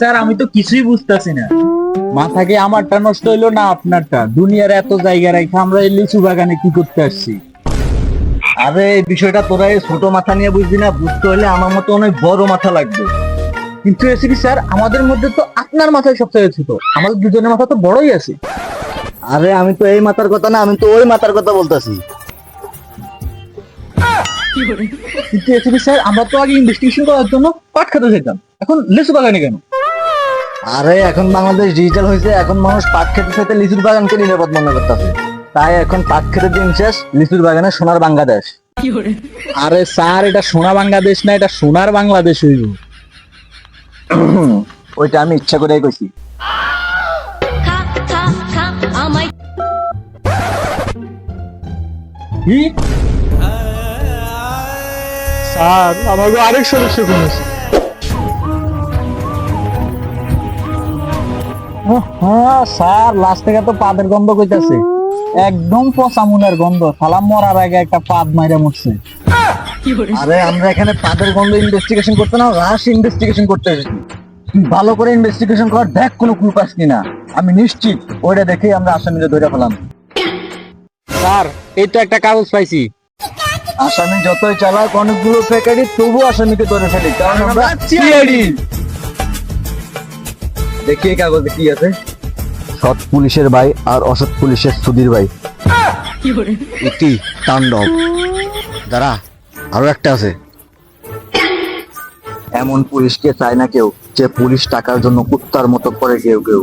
Sir, আমি তো কিছুই বুঝতেছি না। মাথা কি আমারটা নষ্ট হইল না আপনারটা? দুনিয়ার এত জায়গা রেখে আমরা এই লিচু বাগানে কি করতে আসছি? আরে, এই বিষয়টা তোরা এই ছোট মাথা নিয়ে বুঝবি না, বুঝতে হলে আমার মতো অনেক বড় মাথা লাগবে। কিন্তু এসিপি স্যার, আমাদের মধ্যে তো আপনার মাথায় সবচেয়ে ছোট আমাদের দুজনের মাথা তো বড়ই আছে। আরে, আমি তো এই মাথার কথা না, আমি তো ওই মাথার কথা বলতেছি। কিন্তু এসিপি স্যার, আমরা তো আগে ইনভেস্টিগেশন করার জন্য পাট খেতে যেতাম। এখন লিচু বাগানে কেন? আরে এখন বাংলাদেশ ডিজিটাল হয়েছে এখন মানুষ পাট খেতে খেতে লিচুর বাগানকে নিরাপদ মনে করতেছে। তাই এখন পাট খেতে দিন শেষ লিচুর বাগানে সোনার বাংলাদেশ। আরে স্যার এটা সোনা বাংলাদেশ না এটা সোনার বাংলাদেশ হইব। ওইটা আমি ইচ্ছা করেই কইছি। খা খা খা আমায় স্যার আমাকে আরেক সদস্য কমেছে হ্যাঁ স্যার লাস্ট থেকে তো পাদের গন্ধ কইতাছে। একদম পচা মুনের গন্ধ। সালাম মরার আগে একটা পাদ মাইরা মরছে। আরে আমরা এখানে পাদের গন্ধ ইনভেস্টিগেশন করতে না রাশ ইনভেস্টিগেশন করতে ভালো করে ইনভেস্টিগেশন কর দেখ কোনো ক্লু পাস কিনা। আমি নিশ্চিত ওইটা দেখেই আমরা আসামিকে ধরে ফেলাম। স্যার এই তো একটা কাগজ পাইছি। আসামি যতই চালাক অনেকগুলো ফেকারি তবু আসামিকে ধরে ফেলি। কারণ আমরা চিয়ারি দেখি এই কাগজে কি আছে? সৎ পুলিশের ভাই আর অসৎ পুলিশের সুধীর ভাই। ইতি তাণ্ডব। দাঁড়া আরও একটা আছে। এমন পুলিশকে চায় না কেউ যে পুলিশ টাকার জন্য কুত্তার মতো করে কেউ কেউ।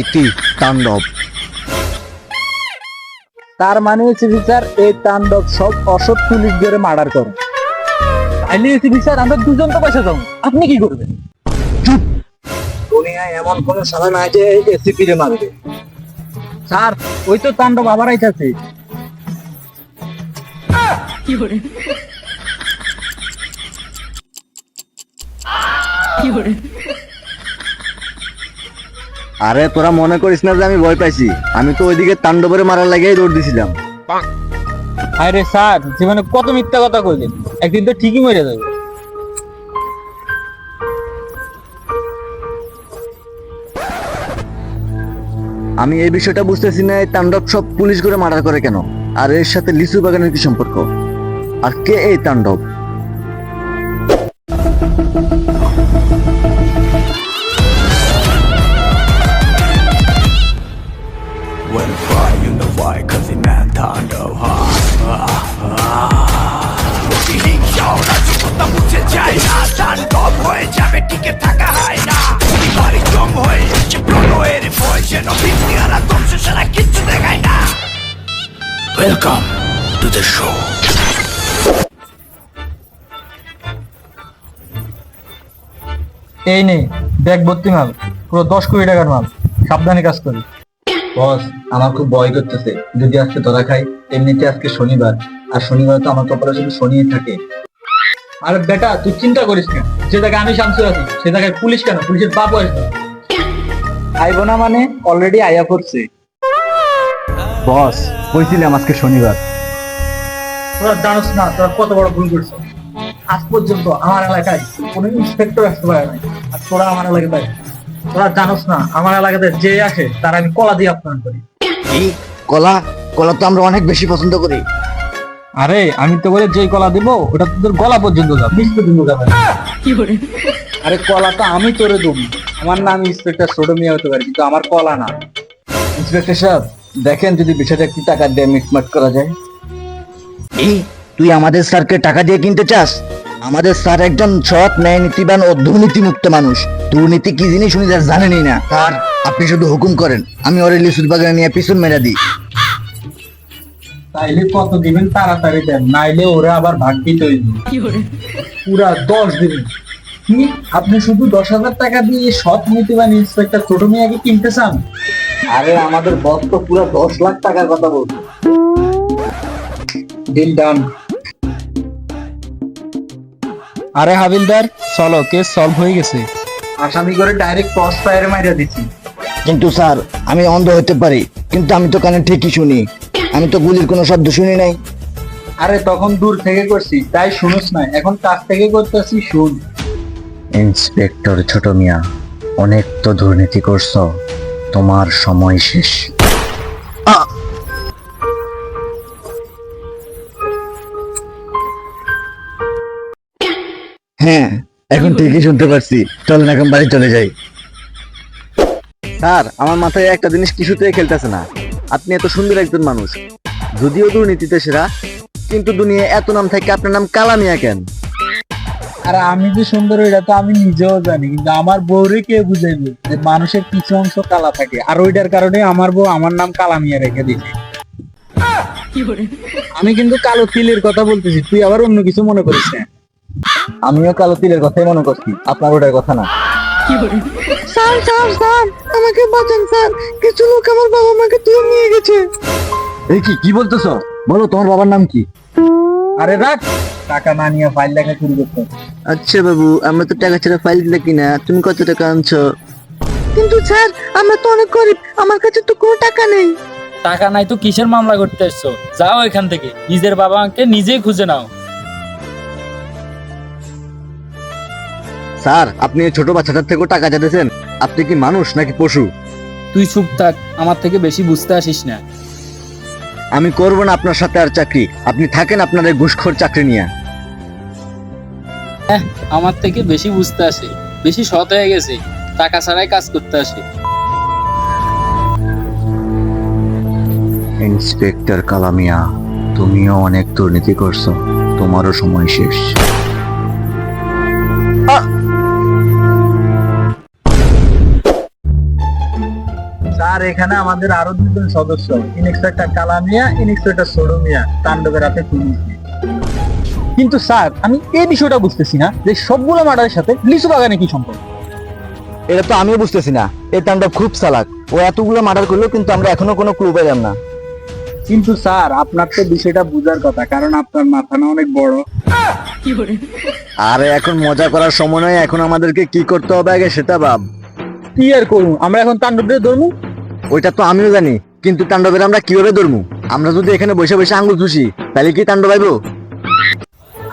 ইতি তাণ্ডব। তার মানে এসিপি স্যার এই তাণ্ডব সব অসৎ পুলিশ ধরে মার্ডার করে। তাইলে এসিপি স্যার আমরা দুজন তো পয়সা যাব আপনি কি করবেন? দুনিয়ায় এমন কোন নাই যে এসিপি রে মারবে। স্যার ওই তো আইতাছে। আরে তোরা মনে করিস না যে আমি ভয় পাইছি? আমি তো ওইদিকে তাণ্ডবের মারার লাগেই দৌড় দিছিলাম। আরে স্যার জীবনে কত মিথ্যা কথা কইলেন? একদিন তো ঠিকই মরে যাবে। আমি এই বিষয়টা বুঝতেছি না, এই তাণ্ডব সব পুলিশ করে মার্ডার করে কেন? আর এর সাথে লিচু বাগানের কি সম্পর্ক? আর কে এই তাণ্ডব? ওয়েলকাম টু দ্য শো এই নে ব্যাগ ভর্তি মাল পুরো দশ কোটি টাকার মাল সাবধানে কাজ করি। বস আমার খুব ভয় করতেছে। যদি আজকে ধরা খাই এমনিতে আজকে শনিবার আর শনিবার তো আমার কপালে শুধু শনি থাকে। আরে বেটা তুই চিন্তা করিস না। যে জায়গায় আমি শামসু আছি সে জায়গায় পুলিশ কেন? পুলিশের বাপ আসবে। আইব না মানে অলরেডি আয়া করছে। বস কইছিলাম আজকে শনিবার। তোরা জানোস না তোরা কত বড় ভুল করছ। আজ পর্যন্ত আমার এলাকায় কোনো ইন্সপেক্টর আসতে পারে নাই আর তোরা আমার এলাকায় তোরা জানোস না আমার এলাকাতে যে আসে তার আমি কলা দিয়ে আপ্যায়ন করি। কি কলা কলা তো আমরা অনেক বেশি পছন্দ করি। আরে আমি তো বলে যেই কলা দিব ওটা তোদের গলা পর্যন্ত যাবে। নিচ পর্যন্ত যাবে। না। আরে কলা তো আমি তোরে দেবো। আমার নাম ইন্সপেক্টর ছোট মিয়া হতে পারে কিন্তু আমার কলা না। ইন্সপেক্টর সাহেব দেখেন যদি বিষয়টা একটু টাকা দিয়ে মিটমাট করা যায়। এই তুই আমাদের স্যারকে টাকা দিয়ে কিনতে চাস? আমাদের স্যার একজন সৎ ন্যায় নীতিবান ও দুর্নীতিমুক্ত মানুষ। দুর্নীতি কি জিনিস উনি যা জানেনই না। স্যার আপনি শুধু হুকুম করেন আমি ওর লিচুর বাগানে নিয়ে পিছন মেরা দিই। তাইলে কত দিবেন? তাড়াতাড়ি দেন নাইলে ওরা আবার ভাগ দিতে হইবে। পুরা দশ দিবেন। কি? আপনি শুধু দশ হাজার টাকা দিয়ে সৎ নীতিবান ইন্সপেক্টর ছোট মিয়াকে কিনতে চান? আরে আমাদের বস তো পুরো দশ লাখ টাকার কথা বলছে। ডিল ডান আরে হাবিলদার চলো কেস সলভ হয়ে গেছে। আসামি করে ডাইরেক্ট ক্রস ফায়ারে মাইরা দিচ্ছি। কিন্তু স্যার আমি অন্ধ হতে পারি কিন্তু আমি তো কানে ঠিকই শুনি। আমি তো গুলির কোনো শব্দ শুনি নাই। আরে তখন দূর থেকে করছি তাই শুনুস না এখন কাছ থেকে করতেছি শুন। ইন্সপেক্টর ছোট মিয়া অনেক তো দুর্নীতি করছ। তোমার সময় শেষ। হ্যাঁ এখন ঠিকই শুনতে পারছি। চলেন এখন বাড়ি চলে যাই। স্যার, আমার মাথায় একটা জিনিস কিছুতেই খেলতেছে না। আপনি এত সুন্দর একজন মানুষ। যদিও দুর্নীতিতে সেরা, কিন্তু দুনিয়া এত নাম থাকে, আপনার নাম কালামিয়া কেন? আর আমি যে সুন্দর এটা তো আমি নিজেও জানি কিন্তু আমার বউরে কে বুঝাইবে যে মানুষের কিছু অংশ কালা থাকে? আর ওইটার কারণে আমার বউ আমার নাম কালামিয়া রেখে দিয়েছে। আমি কিন্তু কালো তিলের কথা বলতেছি তুই আবার অন্য কিছু মনে করিস না। আমিও কালো তিলের কথাই মনে করছি আপনার ওটার কথা না। স্যার স্যার স্যার আমাকে বাঁচান স্যার। কিছু লোক আমার বাবা মাকে তুলে নিয়ে গেছে। এই কি কি বলতেছো? বলো তোমার বাবার নাম কি? আরে রাখ। টাকা না নিয়ে ফাইল লেখা শুরু করতে আচ্ছা বাবু আমরা তো টাকা ছাড়া ফাইল দেখি না। তুমি কত টাকা আনছো? কিন্তু স্যার আমরা তো অনেক গরিব। আমার কাছে তো কোনো টাকা নেই। টাকা নাই তো কিসের মামলা করতে এসছো? যাও এখান থেকে। নিজের বাবাকে নিজেই খুঁজে নাও। স্যার আপনি এই ছোট বাচ্চাটার থেকেও টাকা চাইতেছেন? আপনি কি মানুষ নাকি পশু? তুই চুপ থাক আমার থেকে বেশি বুঝতে আসিস না। আমি করব না আপনার সাথে আর চাকরি। আপনি থাকেন আপনার এই ঘুষখোর চাকরি নিয়ে। হ্যাঁ আমার থেকে বেশি বুঝতে আসে বেশি সৎ হয়ে গেছে টাকা ছাড়াই কাজ করতে আসে। ইন্সপেক্টর কালামিয়া তুমিও অনেক দুর্নীতি করছ তোমারও সময় শেষ। স্যার এখানে আমাদের আরও দুজন সদস্য ইনস্পেক্টর কালামিয়া ইনস্পেক্টর সোডোমিয়া তাণ্ডবের হাতে পুলিশ কিন্তু স্যার আমি এই বিষয়টা বুঝতেছি না যে সবগুলো মার্ডারের সাথে লিচু বাগানে কি সম্পর্ক? এটা তো আমিও বুঝতেছি না। এই তাণ্ডব খুব চালাক। ও এতগুলো মার্ডার করলেও কিন্তু আমরা এখনও কোনো ক্লু পেলাম না। কিন্তু স্যার আপনার তো বিষয়টা বুঝার কথা কারণ আপনার মাথা না অনেক বড়। আরে এখন মজা করার সময় নয় এখন আমাদেরকে কি করতে হবে আগে সেটা ভাব। কি আর করুন আমরা এখন তাণ্ডবদের ধরবো? ওইটা তো আমিও জানি কিন্তু তাণ্ডবের আমরা কীভাবে ধরবো আমরা যদি এখানে বসে বসে আঙ্গুল চুষি তাহলে কি তাণ্ডব আইবো?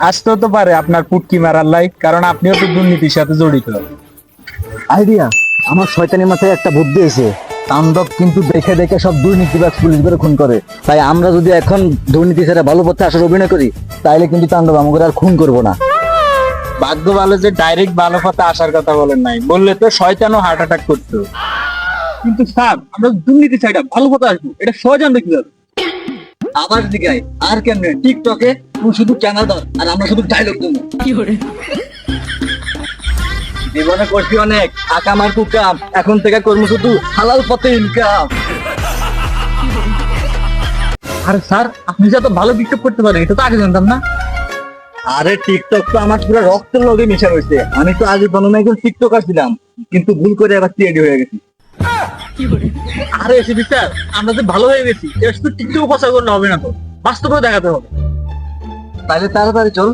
আসতে তো পারে আপনার পুটকি মারার লাই কারণ আপনিও তো দুর্নীতির সাথে জড়িত। আইডিয়া আমার শয়তানি মাথায় একটা বুদ্ধি এসে তাণ্ডব কিন্তু দেখে দেখে সব দুর্নীতিবাজ পুলিশ করে খুন করে। তাই আমরা যদি এখন দুর্নীতি ছেড়ে ভালো পথে আসার অভিনয় করি তাহলে কিন্তু তাণ্ডব আমাকে আর খুন করব না। ভাগ্য ভালো যে ডাইরেক্ট ভালো পথে আসার কথা বলেন নাই বললে তো শয়তানও হার্ট অ্যাটাক করতো। কিন্তু স্যার আমরা দুর্নীতি চাইটা ভালো কথা আসব। এটা সহজ আনবে কীভাবে আবার দিকে আর কেমনে টিকটকে তুই শুধু চ্যানেল ধর আর আমরা শুধু ডায়লগ দেবো। কি করে? জীবনে করছি অনেক টাকা মার কুকাম এখন থেকে করব শুধু হালাল পথে ইনকাম আরে স্যার আপনি যত ভালো বিক্ষোভ করতে পারেন এটা তো আগে জানতাম না। আরে টিকটক তো আমার পুরো রক্তের লগে মিশা রয়েছে। আমি তো আগে জন্মে একজন টিকটকার ছিলাম কিন্তু ভুল করে আবার সিআইডি হয়ে গেছি। আরে এসে স্যার আমরা যে ভালো হয়ে গেছি শুধু টিকটক করলে হবে না তো। দেখাতে হবে। তাহলে তাড়াতাড়ি চল।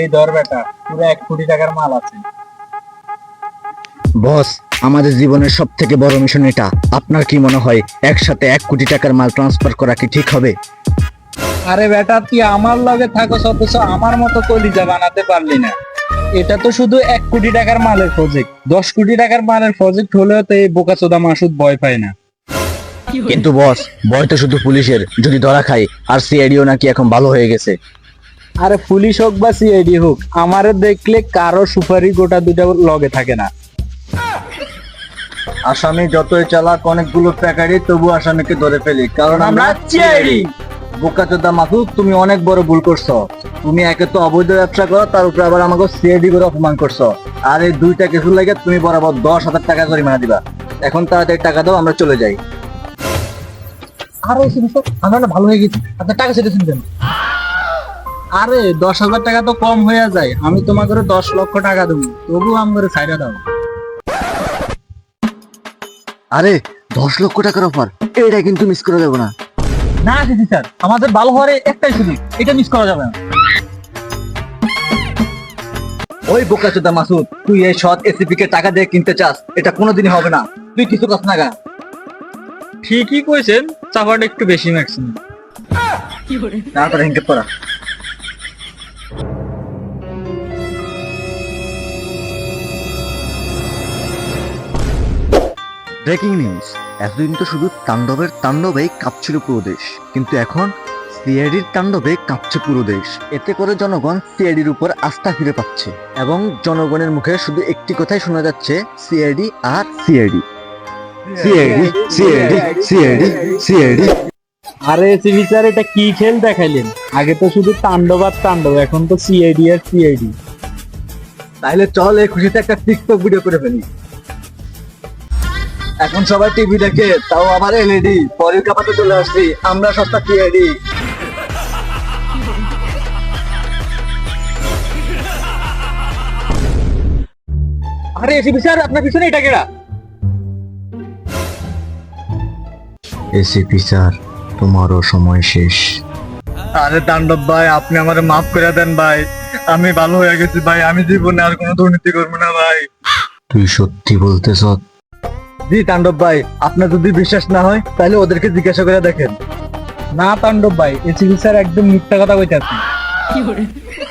এই ধর বেটা পুরো এক কোটি টাকার মাল আছে। বস আমাদের জীবনের সব থেকে বড় মিশন এটা। আপনার কি মনে হয় একসাথে এক কোটি টাকার মাল ট্রান্সফার করা কি ঠিক হবে? আরে বেটা তুই আমার লগে থাকো অথচ আমার মতো কলিজা বানাতে পারলি না। এটা তো শুধু এক কোটি টাকার মালের প্রজেক্ট দশ কোটি টাকার মালের প্রজেক্ট হলেও তো এই বোকা চোদা মাসুদ ভয় পায় না। কিন্তু বস ভয় তো শুধু পুলিশের। যদি ধরা খাই আর সিআইডিও নাকি এখন ভালো হয়ে গেছে। আরে পুলিশ হোক বা সিআইডি হোক আমারে দেখলে কারও সুপারি গোটা দুটা লগে থাকে না। আসামি যতই চালাক অনেকগুলো প্যাকারি তবু আসামিকে ধরে ফেলি। কারণ আমরা আমরা সিআইডি তুমি অনেক বড় ভুল করছ। তুমি একে তো অবৈধ ব্যবসা করো, তার উপরে আবার আমাকে করে অপমান করছ। আর এই দুইটা লাগে তুমি বরাবর দশ হাজার টাকা জরিমানা দিবা। এখন তাড়াতাড়ি টাকা দাও, আমরা চলে যাই। আরে আমরা না ভালো হয়ে গেছি। আপনার টাকা সেটা শুনবেন আরে, দশ হাজার টাকা তো কম হয়ে যায়। আমি তোমাকে দশ লক্ষ টাকা দেবো। তবু আমার সাইডে দাও। আরে, দশ লক্ষ টাকার অফার। এটা কিন্তু মিস করে দেবো না। না আসিছি স্যার, আমাদের ভালো হওয়ার একটাই সুযোগ, এটা মিস করা যাবে না। ওই বোকাচোদা মাসুদ, তুই এই সৎ এসিপি কে টাকা দিয়ে কিনতে চাস, এটা কোনোদিনই হবে না। তুই কিছু কাজ না গা। ঠিকই কইছেন চাপাটা একটু বেশি ম্যাক্সিমাম তারপরে হিংকে পড়া ব্রেকিং নিউজ এতদিন তো শুধু তাণ্ডবের তাণ্ডবেই কাঁপছিল পুরো দেশ। কিন্তু এখন সিআইডির তাণ্ডবে কাঁপছে পুরো দেশ। এতে করে জনগণ সিআইডির উপর আস্থা ফিরে পাচ্ছে এবং জনগণের মুখে শুধু একটি কথাই শোনা যাচ্ছে সিআইডি আর CID. CID CID CID CID. আরে এসিবি স্যার এটা কি খেল দেখাইলেন? আগে তো শুধু তাণ্ডব আর তাণ্ডব এখন তো সিআইডি আর সিআইডি। তাহলে চল এই খুশিতে একটা টিকটক ভিডিও করে ফেলি। এখন সবাই টিভি দেখে তাও আবার এলইডি পরের কাপাতে চলে আসছি আমরা সস্তা সিআইডি আরে এসিপি স্যার আপনার পিছনে এটা কেরা? এসিপি স্যার তোমারও সময় শেষ। আরে তাণ্ডব ভাই আপনি আমার মাফ করে দেন ভাই। আমি ভালো হয়ে গেছি ভাই আমি জীবনে আর কোনো দুর্নীতি করব না ভাই। তুই সত্যি বলতেছ জি তাণ্ডব ভাই আপনার যদি বিশ্বাস না হয় তাহলে ওদেরকে জিজ্ঞাসা করে দেখেন। না তাণ্ডব ভাই এসিবি স্যার একদম মিথ্যা কথা কইতাছে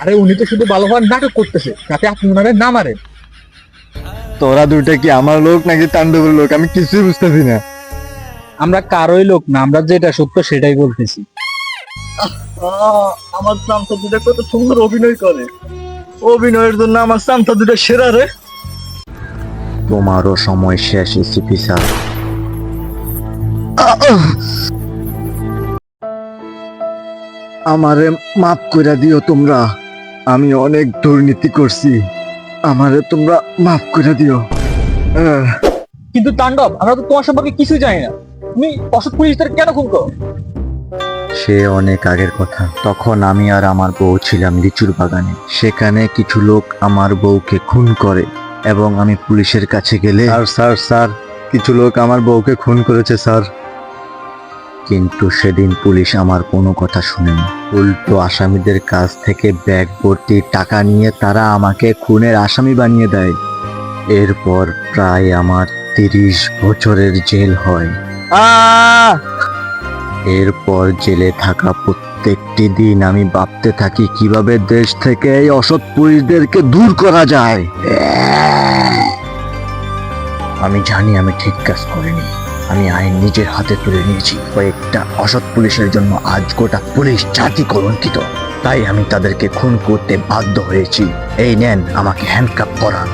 আরে উনি তো শুধু ভালো হওয়ার নাটক করতেছে তাতে আপনি ওনারে না মারেন। তোরা দুইটা কি আমার লোক নাকি তাণ্ডবের লোক? আমি কিছুই বুঝতেছি না। আমরা কারোই লোক না আমরা যেটা সত্য সেটাই বলতেছি। আমার সামসা দুটা কত সুন্দর অভিনয় করে। অভিনয়ের জন্য আমার সামসা দুটা সেরা রে। তোমারও সময় শেষ এসিপি স্যার। আমারে মাফ করে দিও তোমরা। আমি অনেক দুর্নীতি করছি। আমারে তোমরা মাফ করে দিও। কিন্তু তাণ্ডব আমরা তো তোমার সম্পর্কে কিছু জানি না। তুমি অসৎ পুলিশদের কেন খুন করো? সে অনেক আগের কথা। তখন আমি আর আমার বউ ছিলাম লিচুর বাগানে। সেখানে কিছু লোক আমার বউকে খুন করে। এবং আমি পুলিশের কাছে গেলে আর স্যার স্যার কিছু লোক আমার বউকে খুন করেছে স্যার। কিন্তু সেদিন পুলিশ আমার কোনো কথা শুনেনি। উল্টো আসামিদের কাছ থেকে ব্যাগ ভর্তি টাকা নিয়ে তারা আমাকে খুনের আসামি বানিয়ে দেয়। এরপর প্রায় আমার তিরিশ বছরের জেল হয়। এরপর জেলে থাকা প্রত্যেকটি দিন আমি ভাবতে থাকি কীভাবে দেশ থেকে এই অসৎ পুলিশদেরকে দূর করা যায়। আমি জানি আমি ঠিক কাজ করিনি। আমি আইন নিজের হাতে তুলে নিয়েছি। কয়েকটা অসৎ পুলিশের জন্য আজ গোটা পুলিশ জাতি কলঙ্কিত। তাই আমি তাদেরকে খুন করতে বাধ্য হয়েছি। এই নেন, আমাকে হ্যান্ডকাপ করান